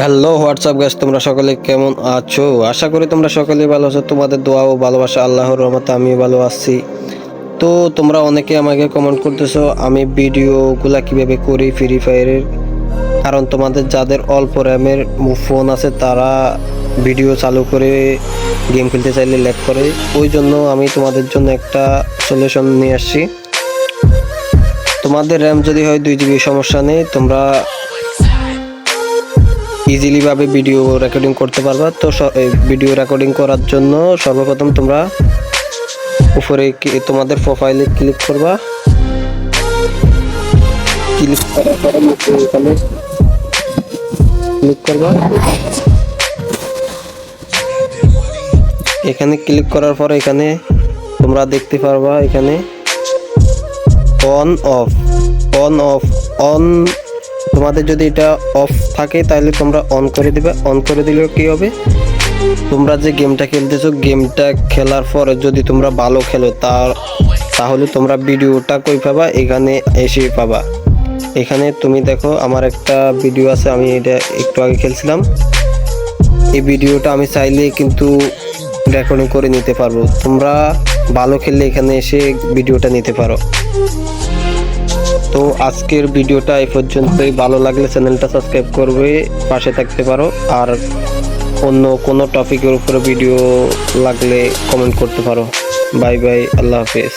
Hello WhatsApp গাছ তোমরা সকলে কেমন আছো? আশা করি তোমরা সকলে ভালো আছো। তোমাদের দোয়া ও ভালোবাসা আল্লাহর রহমতে আমি ভালো আছি। তো তোমরা অনেকে আমাকে কমেন্ট করতেছো, আমি ভিডিওগুলা কীভাবে করি ফ্রি ফায়ারের কারণ তোমাদের যাদের অল্প র্যামের ফোন আছে, তারা ভিডিও চালু করে গেম খেলতে চাইলে ল্যাগ করে। ওই জন্য আমি তোমাদের জন্য একটা সলিউশন নিয়ে আসছি। তোমাদের র্যাম যদি হয় দুই জিবি সমস্যা নেই, তোমরা ইজিলি ভাবে ভিডিও রেকর্ডিং করতে পারবা। তো ভিডিও রেকর্ডিং করার জন্য সর্বপ্রথম তোমরা উপরে তোমাদের প্রোফাইলে ক্লিক করবা। ক্লিক করার পরে এখানে ক্লিক করবা। এখানে ক্লিক করার পরে এখানে তোমরা দেখতে পারবা এখানে on off on off on তোমাদের যদি এটা অফ থাকে, তাহলে তোমরা অন করে দিবে। অন করে দিলে কি হবে? তোমরা যে গেমটা খেলতেছো গেমটা খেলার পরে যদি তোমরা ভালো খেলো তার তাহলে তোমরা ভিডিওটা কই পাবা? এখানে এসে পাবা। এখানে তুমি দেখো, আমার একটা ভিডিও আছে, আমি এটা একটু আগে খেলছিলাম। এই ভিডিওটা আমি চাইলে কিন্তু রেকর্ডিং করে নিতে পারব। তোমরা ভালো খেললে এখানে এসে ভিডিওটা নিতে পারো। তো আজকের ভিডিওটা এই পর্যন্তই। ভালো লাগলে চ্যানেলটা সাবস্ক্রাইব করবে, পাশে থাকতে পারো। আর অন্য কোনো টপিকের উপরে ভিডিও লাগলে কমেন্ট করতে পারো। বাই বাই আল্লাহ হাফেজ।